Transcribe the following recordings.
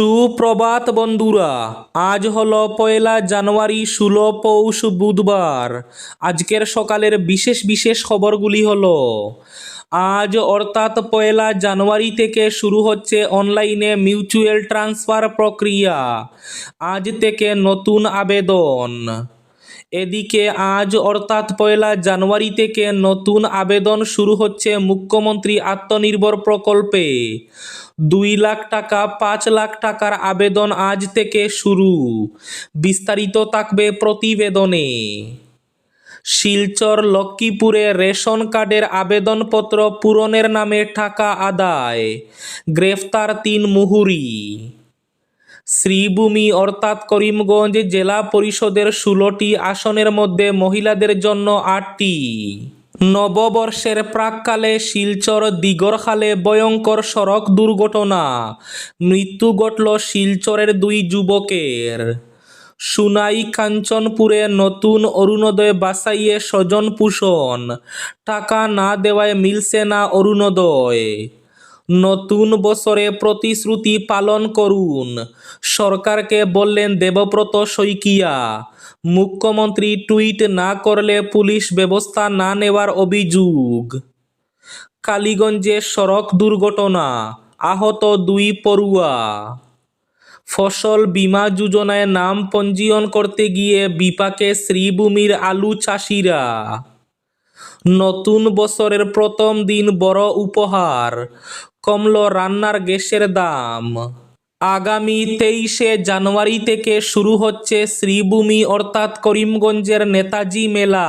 সুপ্রভাত বন্ধুরা, আজ হলো পয়লা জানুয়ারি, ষোলো পৌষ বুধবার। আজকের সকালের বিশেষ বিশেষ খবরগুলি হলো, আজ অর্থাৎ পয়লা জানুয়ারি থেকে শুরু হচ্ছে অনলাইনে মিউচুয়াল ট্রান্সফার প্রক্রিয়া। আজ থেকে নতুন আবেদন। এদিকে আজ অর্থাৎ পয়লা জানুয়ারি থেকে নতুন আবেদন শুরু হচ্ছে মুখ্যমন্ত্রী আত্মনির্ভর প্রকল্পে। দুই লাখ টাকা, পাঁচ লাখ টাকার আবেদন আজ থেকে শুরু। বিস্তারিত থাকবে প্রতিবেদনে। শিলচর, লক্ষ্মীপুরে রেশন কার্ডের আবেদনপত্র পূরণের নামে টাকা আদায়। গ্রেফতার তিন মুহুরি। শ্রীভূমি অর্থাৎ করিমগঞ্জ জেলা পরিষদের ষোলোটি আসনের মধ্যে মহিলাদের জন্য আটটি। নববর্ষের প্রাককালে শিলচর দিগরখালে ভয়ঙ্কর সড়ক দুর্ঘটনা। মৃত্যু ঘটল শিলচরের দুই যুবকের। সুনাই কাঞ্চনপুরে নতুন অরুণোদয় বাসাইয়ে স্বজন পোষণ। টাকা না দেওয়ায় মিলছে না অরুণোদয়। নতুন বছরে প্রতিশ্রুতি পালন করুন। সরকারকে বললেন দেবব্রত শইকিয়া, মুখ্যমন্ত্রী টুইট না করলে পুলিশ ব্যবস্থা না নেওয়ার অভিযোগ। কালীগঞ্জে সড়ক দুর্ঘটনা, আহত দুই পড়ুয়া। ফসল বীমা যোজনায় নাম পঞ্জীয়ন করতে গিয়ে বিপাকে শ্রীভূমির আলু চাষিরা। নতুন বছরের প্রথম দিন বড় উপহার। কমল রান্নার গ্যাসের দাম। আগামী তেইশে জানুয়ারি থেকে শুরু হচ্ছে শ্রীভূমি, অর্থাৎ করিমগঞ্জের নেতাজি মেলা।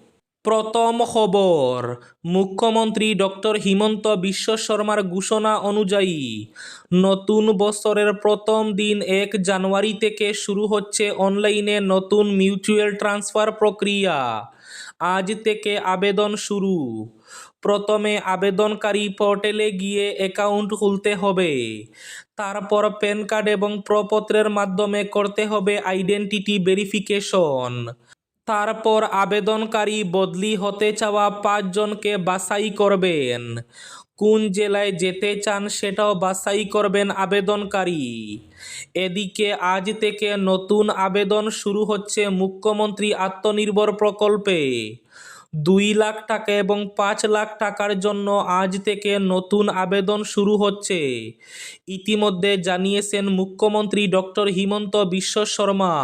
প্রথম খবর, মুখ্যমন্ত্রী ডক্টর হিমন্ত বিশ্ব শর্মার ঘোষণা অনুযায়ী, নতুন বছরের প্রথম দিন এক জানুয়ারি থেকে শুরু হচ্ছে অনলাইনে নতুন মিউচুয়াল ট্রান্সফার প্রক্রিয়া। আজ থেকে আবেদন শুরু। প্রথমে আবেদনকারী পোর্টালে গিয়ে অ্যাকাউন্ট খুলতে হবে। তারপর প্যান কার্ড এবং প্রপত্রের মাধ্যমে করতে হবে আইডেন্টিটি ভেরিফিকেশন। তারপর আবেদনকারী বদলি হতে চাওয়া পাঁচজনকে বাছাই করবেন। কোন জেলায় যেতে চান সেটাও বাছাই করবেন আবেদনকারী। এদিকে আজ থেকে নতুন আবেদন শুরু হচ্ছে মুখ্যমন্ত্রী আত্মনির্ভর প্রকল্পে। দুই লাখ টাকা এবং পাঁচ লাখ টাকার জন্য আজ থেকে নতুন আবেদন শুরু হচ্ছে। ইতিমধ্যে জানিয়েছেন মুখ্যমন্ত্রী ডক্টর হিমন্ত বিশ্ব শর্মা।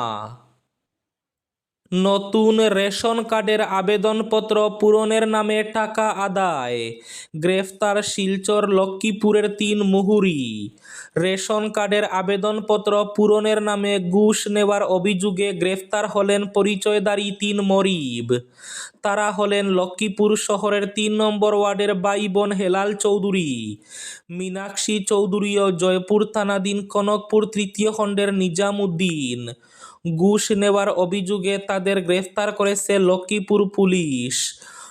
নতুন রেশন কার্ডের আবেদনপত্র পূরণের নামে টাকা আদায়। গ্রেফতার শিলচর লক্ষ্মীপুরের তিন মুহুরি। রেশন কার্ডের আবেদনপত্র পূরণের নামে ঘুষ নেওয়ার অভিযোগে গ্রেফতার হলেন পরিচয়দারী তিন মরিব। তারা হলেন লক্ষ্মীপুর শহরের তিন নম্বর ওয়ার্ডের বাই বোন হেলাল চৌধুরী। মীনাক্ষী চৌধুরী ও জয়পুর থানাধীন কনকপুর তৃতীয় খণ্ডের নিজামুদ্দিন। ঘুষ নেওয়ার অভিযোগে তাদের গ্রেফতার করেছে লক্ষ্মীপুর পুলিশ।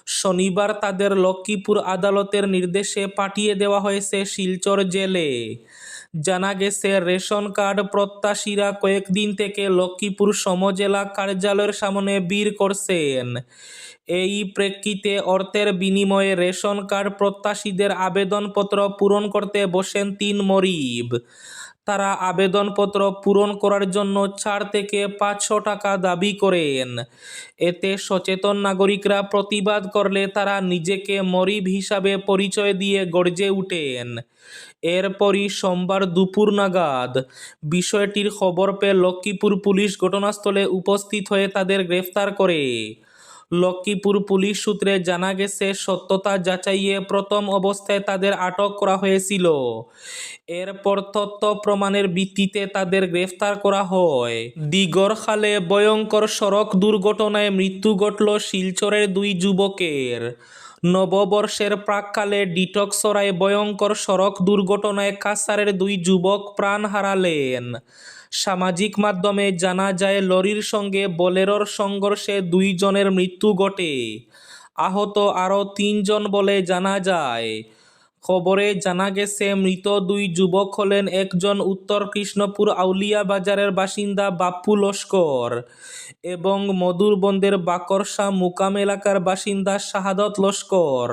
শনিবার তাদের লক্ষ্মীপুর আদালতের নির্দেশে পাঠিয়ে দেওয়া হয়েছে শিলচর জেলে। জানা গেছে, রেশন কার্ড প্রত্যাশীরা কয়েকদিন থেকে লক্ষ্মীপুর সমজেলা কার্যালয়ের সামনে বীর করছেন। এই প্রেক্ষিতে অর্থের বিনিময়ে রেশন কার্ড প্রত্যাশীদের আবেদনপত্র পূরণ করতে বসেন তিন মরিব। তারা আবেদনপত্র পূরণ করার জন্য চার থেকে পাঁচশো টাকা দাবি করেন। এতে সচেতন নাগরিকরা প্রতিবাদ করলে তারা নিজেকে মরিব হিসাবে পরিচয় দিয়ে গর্জে উঠেন। এরপরই সোমবার দুপুর নাগাদ বিষয়টির খবর পেয়ে লক্ষ্মীপুর পুলিশ ঘটনাস্থলে উপস্থিত হয়ে তাদের গ্রেফতার করে। লক্ষ্মীপুর পুলিশ সূত্রে জানা গেছে, সত্যতা যাচাইয়ে প্রথম অবস্থায় তাদের আটক করা হয়েছিল। এরপর তথ্য প্রমাণের ভিত্তিতে তাদের গ্রেফতার করা হয়। দিগরখালে ভয়ঙ্কর সড়ক দুর্ঘটনায় মৃত্যু ঘটল শিলচরের দুই যুবকের। নববর্ষের প্রাককালে ডিটক্সরায় ভয়ঙ্কর সড়ক দুর্ঘটনায় কাসারের দুই যুবক প্রাণ হারালেন। সামাজিক মাধ্যমে জানা যায়, লরির সঙ্গে বোলেরোর সংঘর্ষে দুইজনের মৃত্যু ঘটে। আহত আরও তিনজন বলে জানা যায়। খবরে জানা গেছে, মৃত দুই যুবক হলেন একজন উত্তর কৃষ্ণপুর আউলিয়া বাজারের বাসিন্দা বাপ্পু লস্কর এবং মধুরবন্দের বাকরসা মুকাম এলাকার বাসিন্দা শাহাদত লস্কর।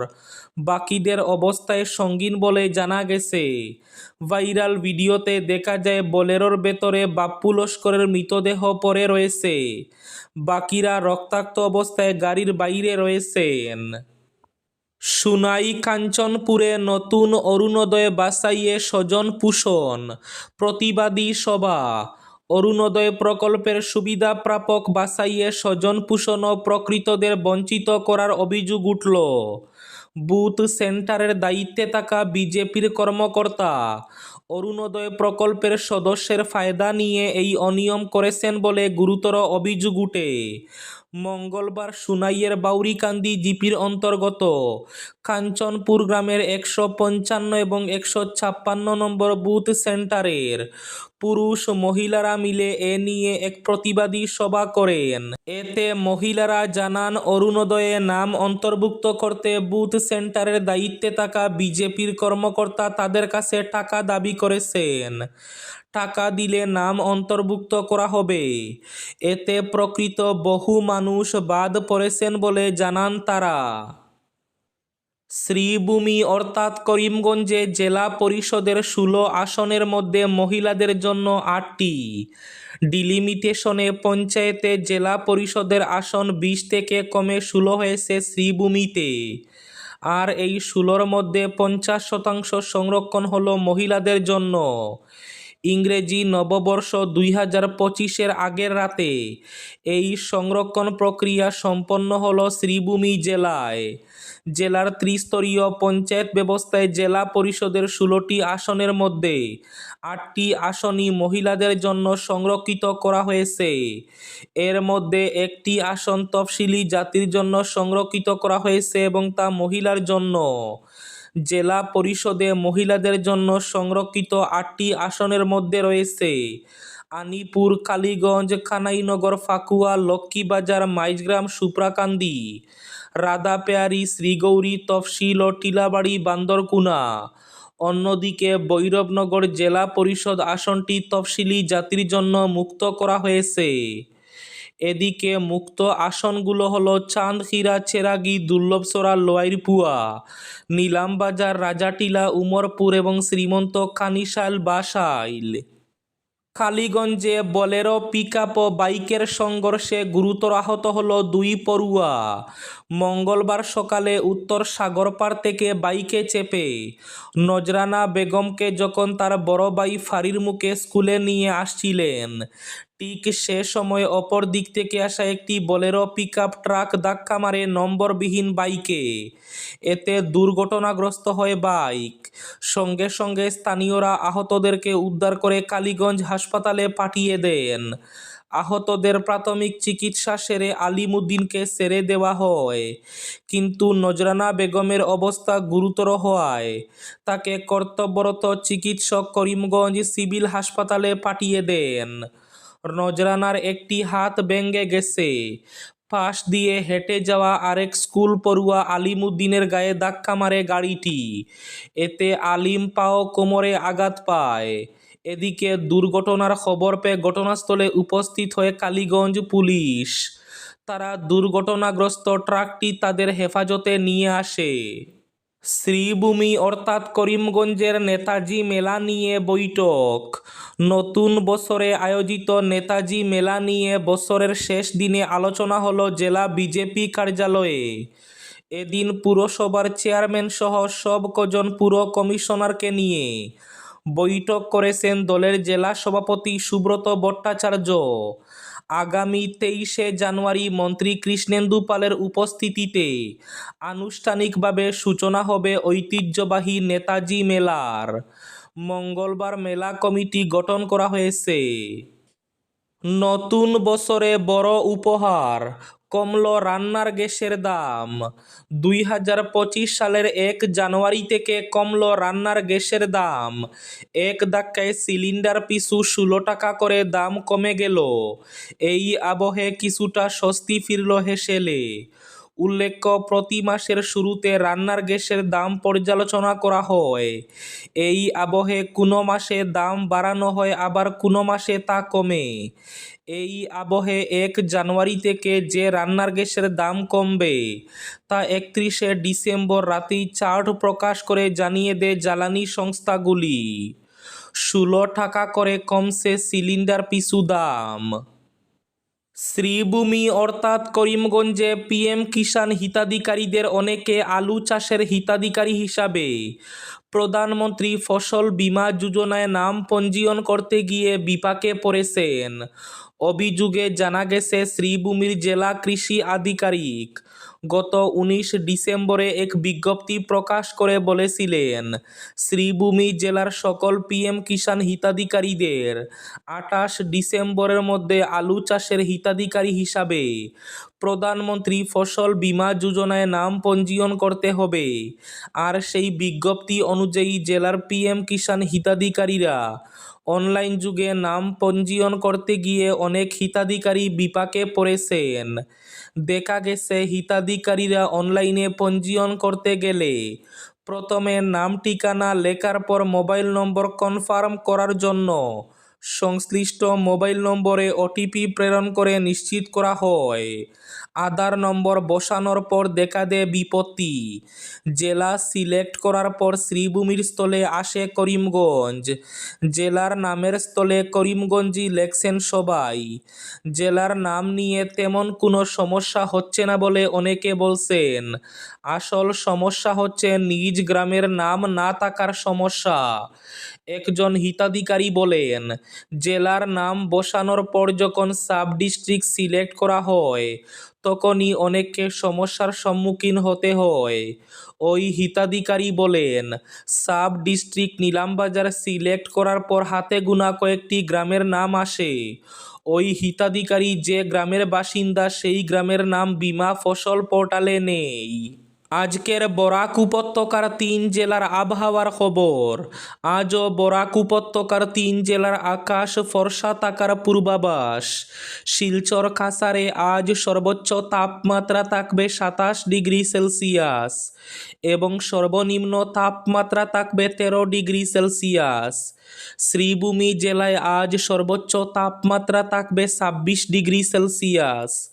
বাকিদের অবস্থায় সঙ্গীন বলে জানা গেছে। ভাইরাল ভিডিওতে দেখা যায়, বোলেরোর ভেতরে বাপ্পু লস্করের মৃতদেহ পড়ে রয়েছে। বাকিরা রক্তাক্ত অবস্থায় গাড়ির বাইরে রয়েছেন। সুনাই কাঞ্চনপুরে নতুন অরুণোদয় বাসাইয়ে স্বজন পোষণ। প্রতিবাদী সভা। অরুণোদয় প্রকল্পের সুবিধা প্রাপক বাসাইয়ে স্বজন পোষণ ও প্রকৃতদের বঞ্চিত করার অভিযোগ উঠল। বুথ সেন্টারের দায়িত্বে থাকা বিজেপির কর্মকর্তা, অরুণোদয় প্রকল্পের সদস্যের ফায়দা নিয়ে এই অনিয়ম করেছেন বলে গুরুতর অভিযোগ উঠে। মঙ্গলবার সুনাইয়ের বাউরিকান্দি জিপির অন্তর্গত। কাঞ্চনপুর গ্রামের একশো পঞ্চান্ন এবং একশো ছাপ্পান্ন নম্বর বুথ সেন্টারের পুরুষ মহিলারা মিলে এ নিয়ে এক প্রতিবাদী সভা করেন। এতে মহিলারা জানান, অরুণোদয়ে নাম অন্তর্ভুক্ত করতে বুথ সেন্টারের দায়িত্বে থাকা বিজেপির কর্মকর্তা তাদের কাছে টাকা দাবি করেছেন। টাকা দিলে নাম অন্তর্ভুক্ত করা হবে। এতে প্রকৃত বহু মানুষ বাদ পড়েছেন বলে জানান তারা। শ্রীভূমি অর্থাৎ করিমগঞ্জে জেলা পরিষদের ষোলো আসনের মধ্যে মহিলাদের জন্য আটটি। ডিলিমিটেশনে পঞ্চায়েতে জেলা পরিষদের আসন বিশ থেকে কমে ষোলো হয়েছে শ্রীভূমিতে। আর এই ষোলোর মধ্যে পঞ্চাশ শতাংশ সংরক্ষণ হলো মহিলাদের জন্য। ইংরেজি নববর্ষ দুই হাজার পঁচিশের আগের রাতে। এই সংরক্ষণ প্রক্রিয়া সম্পন্ন হল শ্রীভূমি জেলায়। জেলার ত্রিস্তরীয় পঞ্চায়েত ব্যবস্থায় জেলা পরিষদের ষোলোটি আসনের মধ্যে আটটি আসনই মহিলাদের জন্য সংরক্ষিত করা হয়েছে। এর মধ্যে একটি আসন তফসিলি জাতির জন্য সংরক্ষিত করা হয়েছে এবং তা মহিলার জন্য। জেলা পরিষদে মহিলাদের জন্য সংরক্ষিত আটটি আসনের মধ্যে রয়েছে আনিপুর, কালীগঞ্জ, কানাইনগর, ফাকুয়া, লক্ষ্মীবাজার, মাইজগ্রাম, সুপ্রাকান্দি রাধাপেয়ারি শ্রীগৌরী তফসিল ও টিলাবাড়ি, বান্দরকুনা। অন্যদিকে বৈরবনগর জেলা পরিষদ আসনটি তফসিলি জাতির জন্য মুক্ত করা হয়েছে। এদিকে মুক্ত আসনগুলো হলো চাঁদখিরা, চেরাগি, দুর্লভসরা, লোয়াইরপুয়া, নিলামবাজার, রাজাটিলা, উমরপুর এবং শ্রীমন্ত কানিশাল বাসাইল। কালীগঞ্জে বলেরো পিকআপ ও বাইকের সংঘর্ষে গুরুতর আহত হল দুই পড়ুয়া। মঙ্গলবার সকালে উত্তর সাগরপাড় থেকে বাইকে চেপে নজরানা বেগমকে যখন তার বড় ভাই ফাঁড়ির মুখে স্কুলে নিয়ে আসছিলেন ঠিক সে সময় অপর দিক থেকে আসা একটি বলেরো পিকআপ ট্রাক ধাক্কা মারে নম্বরবিহীন বাইকে এতে দুর্ঘটনাগ্রস্ত হয় বাইক সঙ্গে সঙ্গে স্থানীয়রা আহতদেরকে উদ্ধার করে কালীগঞ্জ হাসপাতালে পাঠিয়ে দেন। আহতদের প্রাথমিক চিকিৎসা সেরে আলিমুদ্দিনকে সেরে দেওয়া হয়। কিন্তু নজরানা বেগমের অবস্থা গুরুতর হওয়ায় তাকে কর্তব্যরত চিকিৎসক করিমগঞ্জ সিভিল হাসপাতালে পাঠিয়ে দেন। নজরানার একটি হাত ভেঙে গেছে। পাশ দিয়ে হেঁটে যাওয়া আরেক স্কুল পড়ুয়া আলিমুদ্দিনের গায়ে ধাক্কা মারে গাড়িটি। এতে আলিম পাও কোমরে আঘাত পায়। এদিকে দুর্ঘটনার খবর পেয়ে ঘটনাস্থলে উপস্থিত হয়ে কালীগঞ্জ পুলিশ। তারা দুর্ঘটনাগ্রস্ত ট্রাকটি তাদের হেফাজতে নিয়ে আসে। শ্রীভূমি অর্থাৎ করিমগঞ্জের নেতাজি মেলা নিয়ে বৈঠক। নতুন বছরে আয়োজিত নেতাজি মেলা নিয়ে বছরের শেষ দিনে আলোচনা হলো জেলা বিজেপি কার্যালয়ে। এদিন পুরসভার চেয়ারম্যান সহ সব কজন পুর কমিশনারকে নিয়ে বৈঠক করেছেন দলের জেলা সভাপতি সুব্রত ভট্টাচার্য। আগামী তেইশে জানুয়ারি মন্ত্রী কৃষ্ণেন্দু পালের উপস্থিতিতে আনুষ্ঠানিকভাবে সূচনা হবে ঐতিহ্যবাহী নেতাজি মেলার। মঙ্গলবার মেলা কমিটি গঠন করা হয়েছে। নতুন বছরে বড় উপহার, কমল রান্নার গ্যাসের দাম। দুই হাজার পঁচিশ সালের এক জানুয়ারি থেকে কমল রান্নার গ্যাসের দাম। এক ধাক্কায় সিলিন্ডার পিছু ষোলো টাকা করে দাম কমে গেল। এই আবহে কিছুটা স্বস্তি ফিরল হেসেলে। উল্লেখ্য, প্রতি মাসের শুরুতে রান্নার গ্যাসের দাম পর্যালোচনা করা হয়। এই আবহে কোনো মাসে দাম বাড়ানো হয়, আবার কোনো মাসে তা কমে। এই আবহে এক জানুয়ারি থেকে যে রান্নার গ্যাসের দাম কমবে, তা একত্রিশে ডিসেম্বর রাতেই চার্ট প্রকাশ করে জানিয়ে দেয় জ্বালানি সংস্থাগুলি। ষোলো টাকা করে কমছে সিলিন্ডার পিছু দাম। শ্রীভূমি অর্থাৎ করিমগঞ্জে পিএম কিষাণ হিতাধিকারীদের অনেকে আলু চাষের হিতাধিকারী হিসাবে। প্রধানমন্ত্রী ফসল বীমা যোজনায় নাম পঞ্জীয়ন করতে গিয়ে বিপাকে পড়েছেন। অভিযোগে জানা গেছে, শ্রীভূমির জেলা কৃষি আধিকারিক গত উনিশ ডিসেম্বরে এক বিজ্ঞপ্তি প্রকাশ করে বলেছিলেন, শ্রীভূমি জেলার সকল পিএম কিষাণ হিতাধিকারীদের আঠাশ ডিসেম্বরের মধ্যে আলু চাষের হিতাধিকারী হিসাবে প্রধানমন্ত্রী ফসল বীমা যোজনায় নাম পঞ্জীয়ন করতে হবে। আর সেই বিজ্ঞপ্তি অনুযায়ী জেলার পিএম কিষাণ হিতাধিকারীরা অনলাইন যুগে নাম পঞ্জীয়ন করতে গিয়ে অনেক হিতাধিকারী বিপাকে পড়েছেন। দেখা গেছে হিতাধিকারীরা অনলাইনে পঞ্জীয়ন করতে গেলে। প্রথমে নাম, ঠিকানা, লেখার পর মোবাইল নম্বর কনফার্ম করার জন্য সংশ্লিষ্ট মোবাইল নম্বরে ওটিপি প্রেরণ করে নিশ্চিত করা হয়। আধার নম্বর বসানোর পর দেখা দেয় বিপত্তি। জেলা সিলেক্ট করার পর শ্রীভূমির স্থলে আসে করিমগঞ্জ। জেলার নামের স্থলে করিমগঞ্জই লেখছেন সবাই। জেলার নাম নিয়ে তেমন কোনো সমস্যা হচ্ছে না বলে অনেকে বলছেন। আসল সমস্যা হচ্ছে নিজ গ্রামের নাম না থাকার সমস্যা। একজন হিতাধিকারী বলেন, জেলার নাম বসানোর পর যখন সাব ডিস্ট্রিক্ট সিলেক্ট করা হয় তখনই অনেককে সমস্যার সম্মুখীন হতে হয়। ওই হিতাধিকারী বলেন, সাব ডিস্ট্রিক্ট নিলামবাজার সিলেক্ট করার পর হাতে গুনা কয়েকটি গ্রামের নাম আসে। ওই হিতাধিকারী যে গ্রামের বাসিন্দা সেই গ্রামের নাম বিমা ফসল পোর্টালে নেই। আজকের বরাক উপত্যকার তিন জেলার আবহাওয়ার খবর। আজও বরাক উপত্যকার তিন জেলার আকাশ ফর্সা থাকার পূর্বাভাস। শিলচর কাসারে আজ সর্বোচ্চ তাপমাত্রা থাকবে সাতাশ ডিগ্রি সেলসিয়াস এবং সর্বনিম্ন তাপমাত্রা থাকবে তেরো ডিগ্রি সেলসিয়াস। শ্রীভূমি জেলায় আজ সর্বোচ্চ তাপমাত্রা থাকবে ছাব্বিশ ডিগ্রি সেলসিয়াস।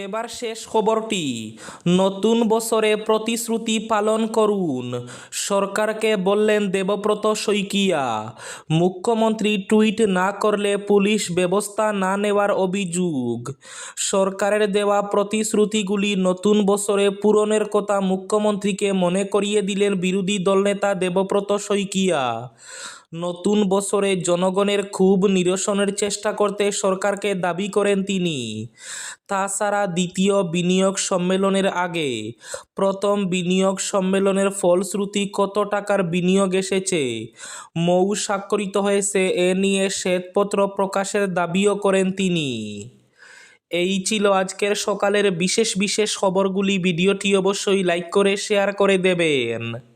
এবার শেষ খবরটি। নতুন বছরে প্রতিশ্রুতি পালন করুন, সরকারকে বললেন দেবব্রত শইকিয়া। মুখ্যমন্ত্রী টুইট না করলে পুলিশ ব্যবস্থা না নেওয়ার অভিযোগ। সরকারের দেওয়া প্রতিশ্রুতিগুলি নতুন বছরে পূরণের কথা মুখ্যমন্ত্রীকে মনে করিয়ে দিলেন বিরোধী দলনেতা দেবব্রত শইকিয়া। নতুন বছরে জনগণের খুব নিরসনের চেষ্টা করতে সরকারকে দাবি করেন তিনি। তাছাড়া দ্বিতীয় বিনিয়োগ সম্মেলনের আগে প্রথম বিনিয়োগ সম্মেলনের ফলশ্রুতি কত টাকার বিনিয়োগ এসেছে, মৌ স্বাক্ষরিত হয়েছে এ নিয়ে শ্বেতপত্র প্রকাশের দাবিও করেন তিনি। এই ছিল আজকের সকালের বিশেষ বিশেষ খবরগুলি। ভিডিওটি অবশ্যই লাইক করে, শেয়ার করে দেবেন।